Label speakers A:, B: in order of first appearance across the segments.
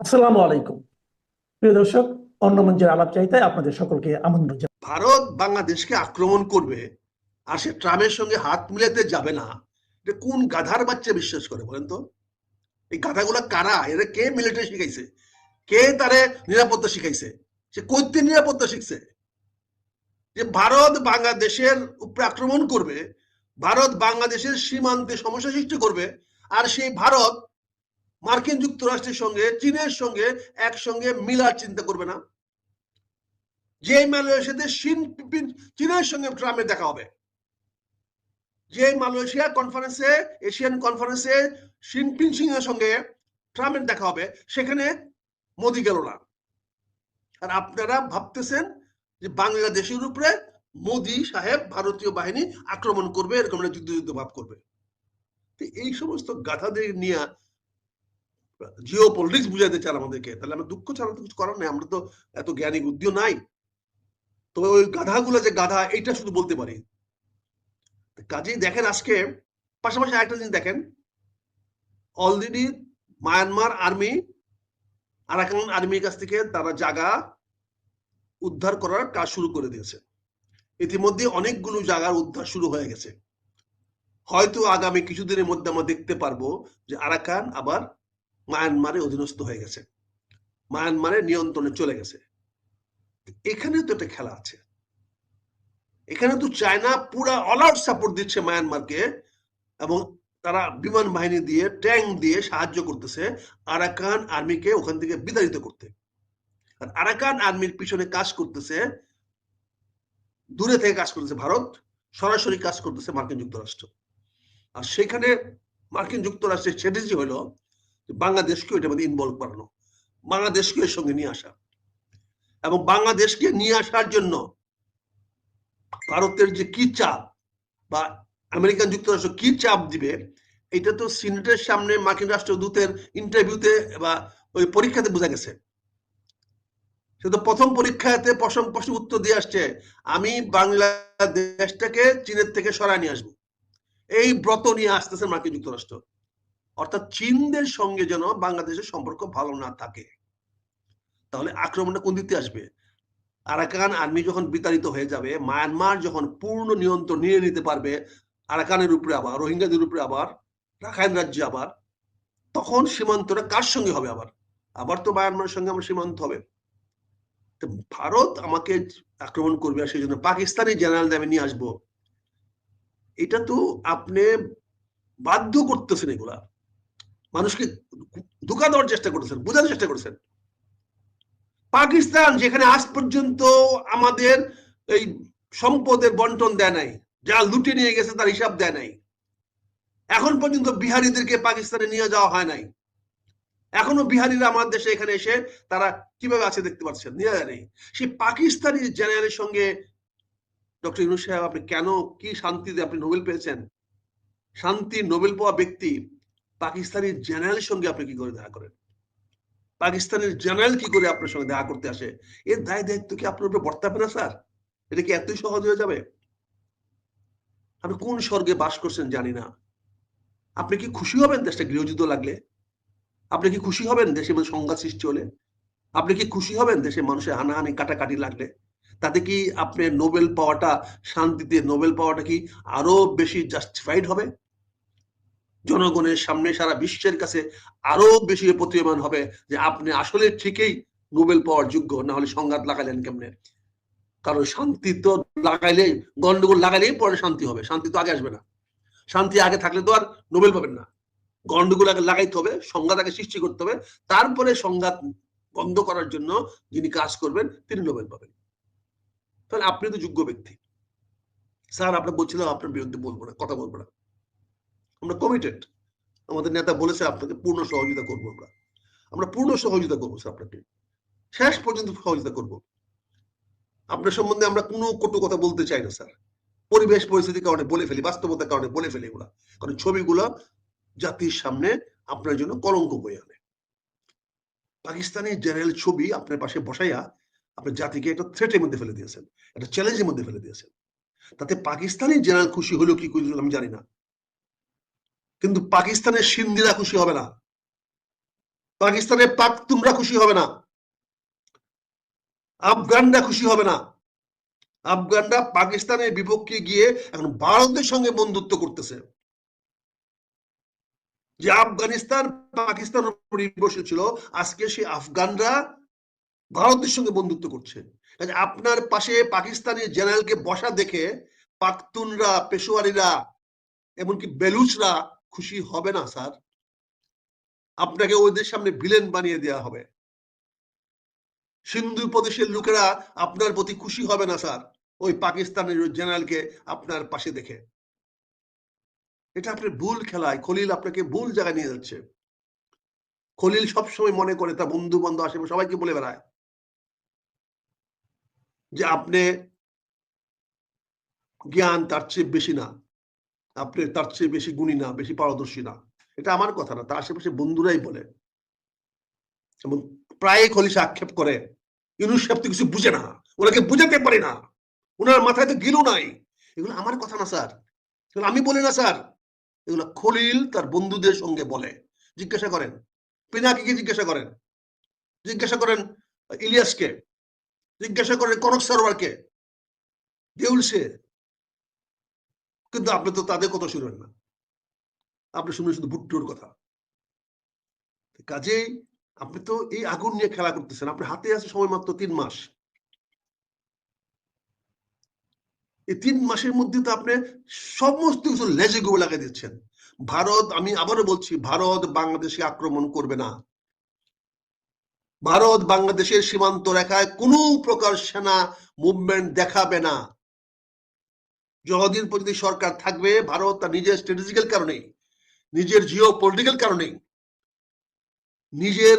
A: আসসালামু আলাইকুম। প্রিয় দর্শক, অন্য মঞ্চের আলাপ চাইতে আপনাদের সকলকে আমন্ত্রণ।
B: ভারত বাংলাদেশকে আক্রমণ করবে আর সে ট্রাম্পের সঙ্গে হাত মিলাতে যাবে না। এটা কোন গাধার বাচ্চা বিশ্বাস করে বলেন তো? এই গাধাগুলা কারা? এরা কে মিলিটারি শিখাইছে? কে তারে নিরাপত্তা শিখাইছে? সে কৈত্যের নিরাপত্তা শিখছে? যে ভারত বাংলাদেশের উপরে আক্রমণ করবে, ভারত বাংলাদেশের সীমান্তে সমস্যা সৃষ্টি করবে, আর সেই ভারত মার্কিন যুক্তরাষ্ট্রের সঙ্গে, চীনের সঙ্গে একসঙ্গে মিলার চিন্তা করবে না। যে মালয়েশিয়াতে চীন চীনের সঙ্গে ট্রাম্পের দেখা হবে। যে মালয়েশিয়া কনফারেন্সে এশিয়ান কনফারেন্সে শিনপিং সিং এর সঙ্গে ট্রাম্পের দেখা হবে, সেখানে মোদি গেল না। আর আপনারা ভাবতেছেন যে বাংলাদেশের উপরে মোদি সাহেব ভারতীয় বাহিনী আক্রমণ করবে, এরকম একটা যুদ্ধ যুদ্ধ ভাব করবে। এই সমস্ত গাথাদের নিয়ে জিও পলিটিক্স বুঝাইতে চান আমাদেরকে, তাহলে আমরা দুঃখ ছাড়া তো কিছু করার নেই, আমরা তো এত জ্ঞানী বুদ্ধিও নাই। তো ওই গাধাগুলো যে গাধা এটা শুধু বলতে পারি। কাজেই দেখেন আজকে, পাশাপাশি আরেকটা জিনিস দেখেন অলরেডি মায়ানমার আর্মি আরাকান আর্মির কাছ থেকে তারা জায়গা উদ্ধার করার কাজ শুরু করে দিয়েছে। ইতিমধ্যে অনেকগুলো জায়গার উদ্ধার শুরু হয়ে গেছে। হয়তো আগামী কিছুদিনের মধ্যে আমরা দেখতে পারব যে আরাকান আবার মায়ানমারে অধীনস্থ হয়ে গেছে। মায়ানমারের নিয়ন্ত্রণে চলে গেছে। এখানে তো একটা খেলা আছে। এখানে তো চায়না পুরা অল আউট সাপোর্ট দিচ্ছে মায়ানমারকে এবং তারা বিমান বাহিনী দিয়ে ট্যাঙ্ক দিয়ে সাহায্য করতেছে আরাকান আর্মিকে ওখান থেকে বিতাড়িত করতে। আর আরাকান আর্মির পিছনে কাজ করতেছে, দূরে থেকে কাজ করতেছে ভারত, সরাসরি কাজ করতেছে মার্কিন যুক্তরাষ্ট্র। আর সেখানে মার্কিন যুক্তরাষ্ট্রের স্ট্র্যাটেজি হলো বাংলাদেশকে এটার মধ্যে ইনভলভ করানো। বাংলাদেশকে এর সঙ্গে নিয়ে আসা। এবং বাংলাদেশকে নিয়ে আসার জন্য ভারতের যে কি চাপ বা আমেরিকান যুক্তরাষ্ট্র কি চাপ দিবে, এটা তো সিনেটের সামনে মার্কিন রাষ্ট্রদূতের ইন্টারভিউতে বা ওই পরীক্ষাতে বোঝা গেছে। সে তো প্রথম পরীক্ষাতে প্রশ্ন প্রশ্ন উত্তর দিয়ে আসছে, আমি বাংলাদেশটাকে চীনের থেকে সরায় নিয়ে আসব। এই ব্রত নিয়ে আসতেছে মার্কিন যুক্তরাষ্ট্র। অর্থাৎ চীনদের সঙ্গে যেন বাংলাদেশের সম্পর্ক ভালো না থাকে। তাহলে আক্রমণটা কোন দিতে আসবে? আরাকান আর্মি যখন বিতাড়িত হয়ে যাবে, মায়ানমার যখন পূর্ণ নিয়ন্ত্রণ নিয়ে নিতে পারবে, আরাকানের উপরে আবার, রোহিঙ্গাদের উপরে আবার, রাখাইন রাজ্যে আবার, তখন সীমান্তটা কার সঙ্গে হবে আবার? আবার তো মায়ানমারের সঙ্গে আমার সীমান্ত হবে। ভারত আমাকে আক্রমণ করবে আর সেই জন্য পাকিস্তানি জেনারেল আমি নিয়ে আসব। এটা তো আপনি বাধ্য করতেছেন এগুলা। মানুষকে ধোকা দেওয়ার চেষ্টা করতেছেন বোঝানোর চেষ্টা করছেন। পাকিস্তান যেখানে আজ পর্যন্ত আমাদের এই সম্পদের বন্টন দেয় নাই, যা লুটে নিয়ে গেছে তার হিসাব দেয় নাই। এখন পর্যন্ত বিহারিদেরকে পাকিস্তানে নিয়ে যাওয়া হয় নাই। এখনও বিহারিরা আমার দেশে এখানে এসে তারা কীভাবে আছে দেখতে পাচ্ছেন? নিয়ে যায় নেই। সেই পাকিস্তানি জেনারেলের সঙ্গে ডক্টর ইউনুস সাহেব, আপনি কেন কি শান্তিতে আপনি নোবেল পেয়েছেন? শান্তি নোবেল পাওয়া ব্যক্তি পাকিস্তানি জেনারেলের সঙ্গে আপনি কি করে দেখা করেন? পাকিস্তানের জেনারেল কি করে আপনার সঙ্গে দেখা করতে আসে? এর দায় দায়িত্ব কি আপনার উপরে বর্তাবে না, স্যার? এটা কি এতই সহজ হয়ে যাবে? আপনি কোন স্বর্গে বাস করছেন জানি না। আপনি কি খুশি হবেন দেশটা গৃহযুদ্ধ লাগলে? আপনি কি খুশি হবেন দেশে সংঘাত সৃষ্টি হলে? আপনি কি খুশি হবেন দেশে মানুষের হানাহানি কাটাকাটি লাগলে? তাতে কি আপনার নোবেল পাওয়াটা শান্তিতে, নোবেল পাওয়াটা কি আরও বেশি জাস্টিফাইড হবে? জনগণের সামনে সারা বিশ্বের কাছে আরও বেশি প্রতীয়মান হবে যে আপনি আসলে ঠিকই নোবেল পাওয়ার যোগ্য, না হলে সংঘাত লাগালেন কেমনে? কারণ শান্তি তো লাগাইলে গন্ডগোল লাগাইলেই পরে শান্তি হবে, শান্তি তো আগে আসবে না। শান্তি আগে থাকলে তো আর নোবেল পাবেন না। গন্ডগোল আগে লাগাইতে হবে, সংঘাত আগে সৃষ্টি করতে হবে, তারপরে সংঘাত বন্ধ করার জন্য যিনি কাজ করবেন, তিনি নোবেল পাবেন। তাহলে আপনি তো যোগ্য ব্যক্তি। স্যার, আপনার বলছিলাম আপনার বিরুদ্ধে বলব না, কথা বলব না। আমরা কমিটেড আমাদের নেতা বলেছে, আপনাকে পূর্ণ সহযোগিতা করব আমরা। আমরা পূর্ণ সহযোগিতা করব স্যার আপনাকে। শেষ পর্যন্ত সহযোগিতা করব। আপনার সম্বন্ধে আমরা কোনো কটু কথা বলতে চাই না, স্যার। পরিবেশ পরিস্থিতির কারণে বলে ফেলি, বাস্তবতার কারণে বলে ফেলি এগুলা। কারণ ছবিগুলো জাতির সামনে আপনার জন্য কলঙ্ক বয়ে আনে। পাকিস্তানি জেনারেল ছবি আপনার পাশে বসাইয়া আপনার জাতিকে একটা থ্রেটের মধ্যে ফেলে দিয়েছেন, একটা চ্যালেঞ্জের মধ্যে ফেলে দিয়েছেন। তাতে পাকিস্তানি জেনারেল খুশি হলো কি আমি জানি না। কিন্তু পাকিস্তানের সিন্ধিরা খুশি হবে না। পাকিস্তানের পাকতুনরা খুশি হবে না। আফগানরা খুশি হবে না। আফগানরা পাকিস্তানের বিপক্ষে গিয়ে এখন ভারতের সঙ্গে বন্ধুত্ব করতেছে। যে আফগানিস্তান পাকিস্তানের উপর নির্ভরশীল ছিল, আজকে সেই আফগানরা ভারতের সঙ্গে বন্ধুত্ব করছে। আপনার পাশে পাকিস্তানি জেনারেলকে বসা দেখে পাখতুনরা পেশোয়ারিরা, এমনকি বেলুচরা খুশি হবে না, স্যার। আপনাকে ওদের সামনে ভিলেন বানিয়ে দেওয়া হবে। সিন্ধু প্রদেশের লোকেরা আপনার প্রতি খুশি হবে না, স্যার। ওই পাকিস্তানের জেনারেলকে আপনার পাশে দেখে। এটা আপনার ভুল খেলায়। খলিল আপনাকে ভুল জায়গায় নিয়ে যাচ্ছে। খলিল সবসময় মনে করে, তার বন্ধু বান্ধব আশেপাশে সবাইকে বলে বেড়ায় যে, আপনি জ্ঞান তার চেয়ে বেশি না। আপনি তার চেয়ে বেশি গুণী না, বেশি পারদর্শী না। এটা আমার কথা না, তার আশেপাশে বন্ধুরাই বলে। এবং প্রায় খলিশা আক্ষেপ করে, ইউনুস তো কিছু বুঝে না, ওনাকে বুঝাতে পারি না, ওনার মাথায় তো গিলু নাই। এগুলো আমার কথা না, স্যার। এগুলো আমি বলি না, স্যার। এগুলো খলিল তার বন্ধুদের সঙ্গে বলে। জিজ্ঞাসা করেন পিনাকিকে জিজ্ঞাসা করেন? জিজ্ঞাসা করেন, ইলিয়াসকে। জিজ্ঞাসা করেন, কনক সরোয়ারকে। দেউল সে। কিন্তু আপনি তো তাদের কথা শুনবেন না। আপনি শুনবেন শুধু ভুট্টোর কথা। কাজেই আপনি তো এই আগুন নিয়ে খেলা করতেছেন। আপনার হাতে আছে সময় মাত্র তিন মাস। এই তিন মাসের মধ্যে তো আপনি সমস্ত কিছু লেজে গুবে লাগিয়ে দিচ্ছেন। ভারত, আমি আবারও বলছি, ভারত বাংলাদেশে আক্রমণ করবে না। ভারত বাংলাদেশের সীমান্ত রেখায় কোনো প্রকার সেনা মুভমেন্ট দেখাবে না। যতদিন পর্যন্ত সরকার থাকবে, ভারত তার নিজের স্ট্র্যাটেজিক্যাল কারণে নিজের জিও পলিটিক্যাল কারণে নিজের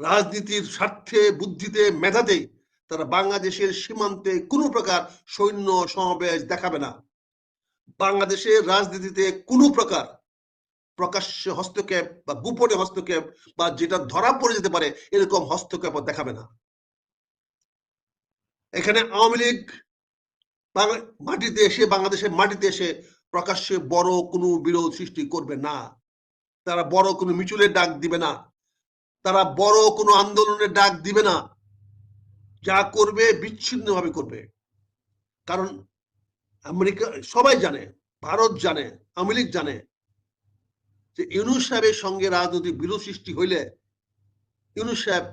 B: রাজনীতির স্বার্থে, বুদ্ধিতে, মেধাতে তারা বাংলাদেশের সীমান্তে কোনো প্রকার সৈন্য সমাবেশ দেখাবে না। বাংলাদেশের রাজনীতিতে কোনো প্রকার প্রকাশ্য হস্তক্ষেপ বা গোপনে হস্তক্ষেপ বা যেটা ধরা পড়ে যেতে পারে, এরকম হস্তক্ষেপ দেখাবে না। এখানে আওয়ামী লীগ মাটিতে এসে বাংলাদেশের মাটিতে এসে প্রকাশ্যে বড় কোনো বিরোধ সৃষ্টি করবে না। তারা বড় কোনো মিচুলের ডাক দিবে না। তারা বড় কোনো আন্দোলনের ডাক দিবে না। যা করবে বিচ্ছিন্নভাবে করবে। কারণ আমেরিকা, সবাই জানে, ভারত জানে, আওয়ামী জানে যে ইউনুস সাহেবের সঙ্গে রাজনৈতিক বিরোধ সৃষ্টি হইলে ইউনুস সাহেব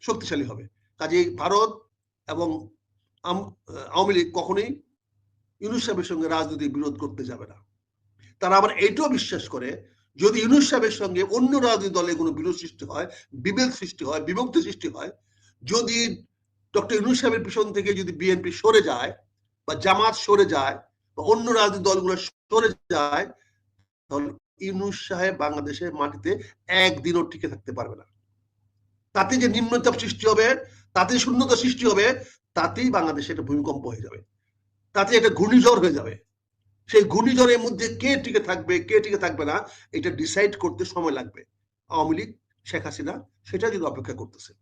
B: শক্তিশালী হবে। কাজে ভারত এবং আওয়ামী লীগ কখনোই ইউনুস সাহেবের সঙ্গে রাজনৈতিক বিরোধ করতে যাবে না। তারা আবার এটাও বিশ্বাস করে, যদি ইউনুস সাহেবের সঙ্গে অন্য রাজনৈতিক দলে কোনো বিরোধ সৃষ্টি হয়, বিভেদ সৃষ্টি হয়, বিভক্তি সৃষ্টি হয়, যদি ডক্টর ইউনুস সাহেবের পিছন থেকে যদি বিএনপি সরে যায় বা জামাত সরে যায় বা অন্য রাজনৈতিক দলগুলো সরে যায়, তাহলে ইউনুস সাহেব বাংলাদেশের মাটিতে একদিনও টিকে থাকতে পারবে না। তাতে যে নিম্নচাপ সৃষ্টি হবে তাতে শূন্যতা সৃষ্টি হবে, তাতেই বাংলাদেশে একটা ভূমিকম্প হয়ে যাবে। তাতে একটা ঘূর্ণিঝড় হয়ে যাবে। সেই ঘূর্ণিঝড়ের মধ্যে কে টিকে থাকবে, কে টিকে থাকবে না, এটা ডিসাইড করতে সময় লাগবে। আওয়ামী লীগ, শেখ হাসিনা, সেটা যদি অপেক্ষা করতেছে।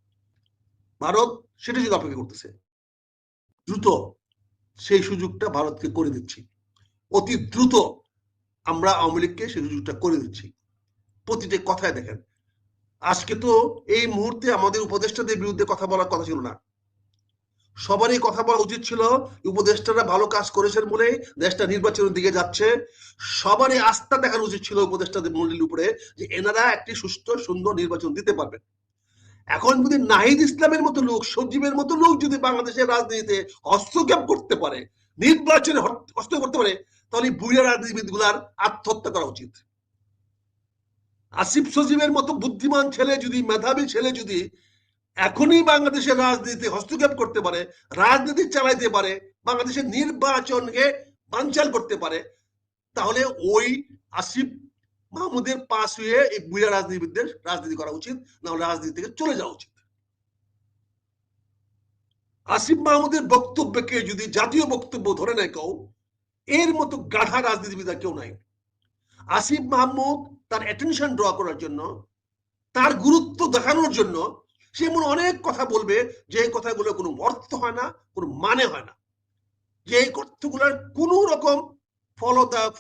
B: ভারত, সেটা যদি অপেক্ষা করতেছে। দ্রুত সেই সুযোগটা ভারতকে করে দিচ্ছি। অতি দ্রুত আমরা আওয়ামী লীগকে সেই সুযোগটা করে দিচ্ছি। প্রতিটা কথায় দেখেন আজকে তো এই মুহূর্তে আমাদের উপদেষ্টাদের বিরুদ্ধে কথা বলার কথা ছিল না। সবারই কথা বলা উচিত ছিল, উপদেষ্টারা ভালো কাজ করেছেন বলে দেশটা নির্বাচনের দিকে যাচ্ছে। সবারই আস্থা দেখানো উচিত ছিল উপদেষ্টাদের মন্ডলীর উপরে যে এনারা একটি সুস্থ সুন্দর নির্বাচন দিতে পারবেন। এখন যদি নাহিদ ইসলামের মতো লোক সজীবের মতো লোক যদি বাংলাদেশের রাজনীতিতে হস্তক্ষেপ করতে পারে, নির্বাচনে হস্তক্ষেপ করতে পারে, তাহলে বুড়িয়া রাজনীতিবিদগুলার আত্মহত্যা করা উচিত। আসিফ সজীবের মতো বুদ্ধিমান ছেলে যদি, মেধাবী ছেলে যদি এখনই বাংলাদেশের রাজনীতি হস্তক্ষেপ করতে পারে, রাজনীতি চালাইতে পারে, বাংলাদেশের নির্বাচনকে বানচাল করতে পারে, তাহলে ওই আসিফ মাহমুদের পাশ হয়ে এই বুড়া রাজনীতিবিদদের রাজনীতি করা উচিত না হলে রাজনীতি থেকে চলে যাওয়া উচিত। আসিফ মাহমুদের বক্তব্যকে যদি জাতীয় বক্তব্য ধরে নেয় কেউ, এর মতো গাধা রাজনীতিবিদ কেউ নাই। আসিফ মাহমুদ তার অ্যাটেনশন ড্র করার জন্য, তার গুরুত্ব দেখানোর জন্য, সে এমন অনেক কথা বলবে যে কথাগুলো কোনো অর্থ হয় না, কোনো মানে হয় না। যে এই কথাগুলোর কোন রকম ফলতা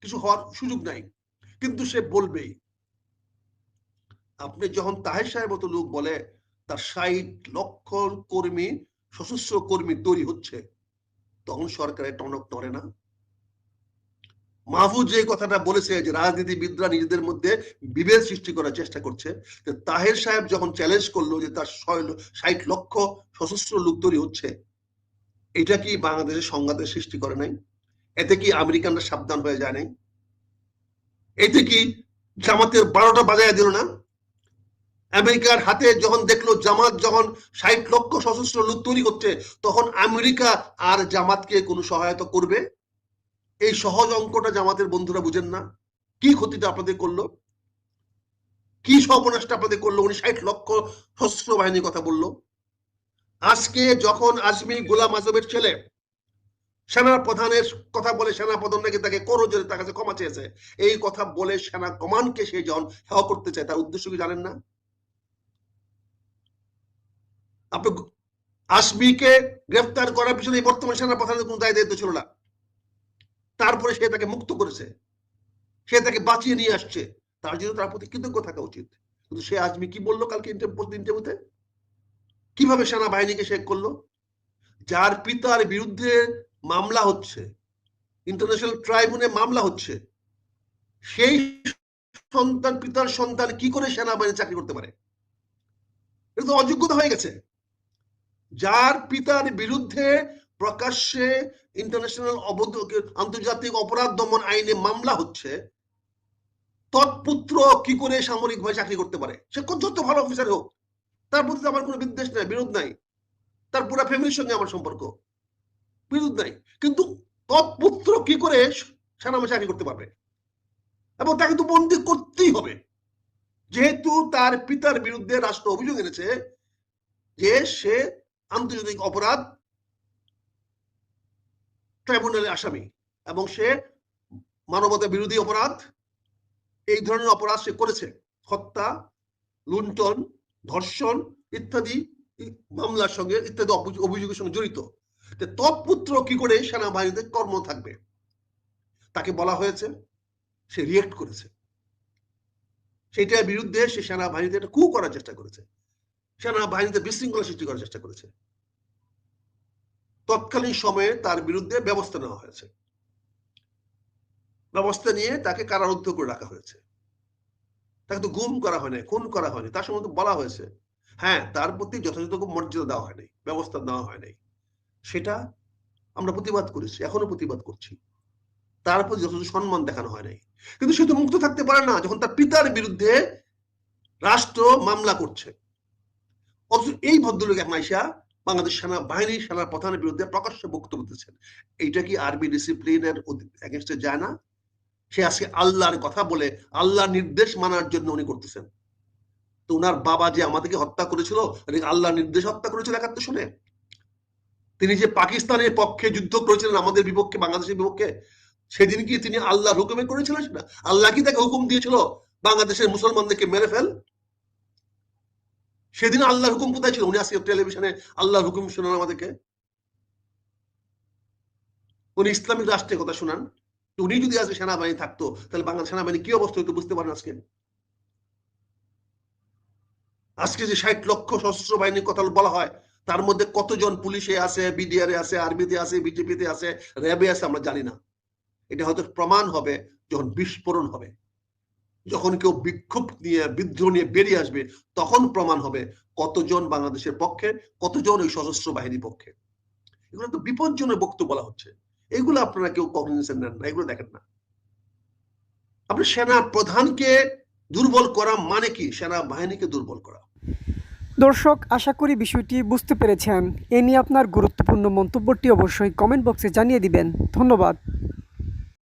B: কিছু হওয়ার সুযোগ নাই। কিন্তু সে বলবেই আপনি যখন তাহের সাহেব মতো লোক বলে, তার ষাট লক্ষ কর্মী, সশস্ত্র কর্মী তৈরি হচ্ছে, তখন সরকারের টনক নড়ে না? মাহফুজ যে কথাটা বলেছে যে রাজনীতিবিদরা নিজেদের মধ্যে বিভেদ সৃষ্টি করার চেষ্টা করছে, তো তাহের সাহেব যখন চ্যালেঞ্জ করল যে তার ষাট লক্ষ সশস্ত্র লোক তৈরি হচ্ছে, এটা কি বাংলাদেশের সংঘাতের সৃষ্টি করে নাই? এতে কি আমেরিকানরা সাবধান হয়ে যায় নাই? এতে কি জামাতের বারোটা বাজায় দিল না? আমেরিকার হাতে যখন দেখল জামাত যখন ষাট লক্ষ সশস্ত্র লোক তৈরি করছে, তখন আমেরিকা আর জামাতকে কোনো সহায়তা করবে? এই সহজ অঙ্কটা জামাতের বন্ধুরা বুঝেন না। কি ক্ষতিটা আপনাদের করল? কি সর্বনাশটা আপনাদের করল? উনি ষাট লক্ষ সশস্ত্র বাহিনীর কথা বলল। আজকে যখন আজমি গোলাম আজমের ছেলে সেনা প্রধানের কথা বলে সেনা প্রধান নাকি তাকে করজোরে তার কাছে ক্ষমা চেয়েছে, এই কথা বলে সেনা কমানকে সে জন হেওয়া করতে চায়, তার উদ্দেশ্য কি জানেন না? আপনি আসমিকে গ্রেফতার করার পিছনে বর্তমান সেনা প্রধানের কোনো দায় দায়িত্ব ছিল না। তারপরে সে তাকে মুক্ত করেছে। সে তাকে বাঁচিয়ে নিয়ে আসছে। তার জন্য তার প্রতি কৃতজ্ঞ থাকা উচিত। কিন্তু সে আজমি কি বলল কালকে ইন্টারভিউতে? কীভাবে সেনাবাহিনীকে শেখ করল? যার পিতার বিরুদ্ধে মামলা হচ্ছে, ইন্টারন্যাশনাল ট্রাইব্যুনে মামলা হচ্ছে, সেই সন্তান, পিতার সন্তান কি করে সেনাবাহিনী চাকরি করতে পারে? এটা তো অযোগ্যতা হয়ে গেছে। যার পিতার বিরুদ্ধে প্রকাশ্যে ইন্টারন্যাশনাল আন্তর্জাতিক অপরাধ দমন আইনে মামলা হচ্ছে, তৎপুত্র কি করে সামরিক ভাবে চাকরি করতে পারে? সে যত ভালো অফিসার হোক, তার প্রতি আমার কোনো বিদ্বেষ নাই, বিরোধ নাই। তার পুরো ফ্যামিলির সঙ্গে আমার সম্পর্ক, বিরোধ নাই। কিন্তু তৎপুত্র কি করে সেনামে চাকরি করতে পারবে? এবং তাকে তো বন্দি করতেই হবে। যেহেতু তার পিতার বিরুদ্ধে রাষ্ট্র অভিযোগ এনেছে যে সে আন্তর্জাতিক অপরাধ ট্রাইব্যুনালের আসামি এবং সে মানবতা বিরোধী অপরাধ, এই ধরনের অপরাধ সে করেছে। হত্যা, লুণ্ঠন, ধর্ষণ ইত্যাদি মামলার সঙ্গে ইত্যাদি অভিযোগের সঙ্গে জড়িত। তৎপুত্র কি করে সেনাবাহিনীতে কর্ম থাকবে? তাকে বলা হয়েছে, সে রিয়েক্ট করেছে। সেটার বিরুদ্ধে সে সেনাবাহিনীতে একটা কু করার চেষ্টা করেছে। সেনাবাহিনীতে বিশৃঙ্খলা সৃষ্টি করার চেষ্টা করেছে। তৎকালীন সময়ে তার বিরুদ্ধে ব্যবস্থা নেওয়া হয়েছে। ব্যবস্থা নিয়ে তাকে কারারুদ্ধ করে রাখা হয়েছে। তাকে তো গুম করা হয়নি খুন করা হয়নি, তার সম্বন্ধে বলা হয়েছে। হ্যাঁ তার প্রতি যথাযথ মর্যাদা দেওয়া হয়নি, ব্যবস্থা নেওয়া হয়নি। সেটা আমরা প্রতিবাদ করেছি, এখনও প্রতিবাদ করছি। তার প্রতি যথাযথ সম্মান দেখানো হয় নাই। কিন্তু সে তো মুক্ত থাকতে পারে না, যখন তার পিতার বিরুদ্ধে রাষ্ট্র মামলা করছে। অথচ এই ভদ্রলোক এখন আইসা বাংলাদেশ সেনা বাহিনী সেনা প্রধানের বিরুদ্ধে প্রকাশ্যে বক্তব্য দিচ্ছেন এইটা কি আর্মি ডিসিপ্লিনের এগেনস্টে যায় না? সে আজকে আল্লাহর কথা বলে, আল্লাহর নির্দেশ মানার জন্য উনি করতেছেন। তো উনার বাবা যে আমাদেরকে হত্যা করেছিল আল্লাহর নির্দেশ হত্যা করেছিল একাত্তর শুনে তিনি যে পাকিস্তানের পক্ষে যুদ্ধ করেছিলেন আমাদের বিপক্ষে, বাংলাদেশের বিপক্ষে, সেদিন কি তিনি আল্লাহর হুকুমে করেছিলেন সেটা? আল্লাহ কি তাকে হুকুম দিয়েছিল? বাংলাদেশের মুসলমানদেরকে মেরে ফেল। সেদিন আল্লাহর হুকুম কোথায় ছিল? উনি আজকে টেলিভিশনে আল্লাহর হুকুম শোনান আমাদেরকে। উনি ইসলামিক রাষ্ট্রের কথা শোনান। উনি যদি আজকে সেনাবাহিনী থাকতো, তাহলে বাংলাদেশ সেনাবাহিনী কি অবস্থা হইতো বুঝতে পারেন আজকে? আজকে যে ষাট লক্ষ সশস্ত্র বাহিনীর কথা বলা হয়, তার মধ্যে কতজন পুলিশে আছে বিডিআর আছে, আর্মিতে আছে বিজেপিতে আছে, র্যাবে আছে আমরা জানি না। এটা হয়তো প্রমাণ হবে, যখন বিস্ফোরণ হবে। যখন কেউ বিক্ষোভ নিয়ে বিদ্রোহ নিয়ে বেরিয়ে আসবে, তখন প্রমাণ হবে কতজন বাংলাদেশের পক্ষে, কতজন ওই সশস্ত্র বাহিনীর পক্ষে। এগুলো তো বিপজ্জনক বক্তব্য বলা হচ্ছে। এগুলো আপনারা কেউ কগনিশন নেন না, এগুলো দেখেন না। আপনি সেনা প্রধানকে দুর্বল করা মানে কি? সেনা বাহিনীকে দুর্বল করা।
C: দর্শক, আশা করি বিষয়টি বুঝতে পেরেছেন। এ নিয়ে আপনার গুরুত্বপূর্ণ মন্তব্যটি অবশ্যই কমেন্ট বক্সে জানিয়ে দিবেন। ধন্যবাদ।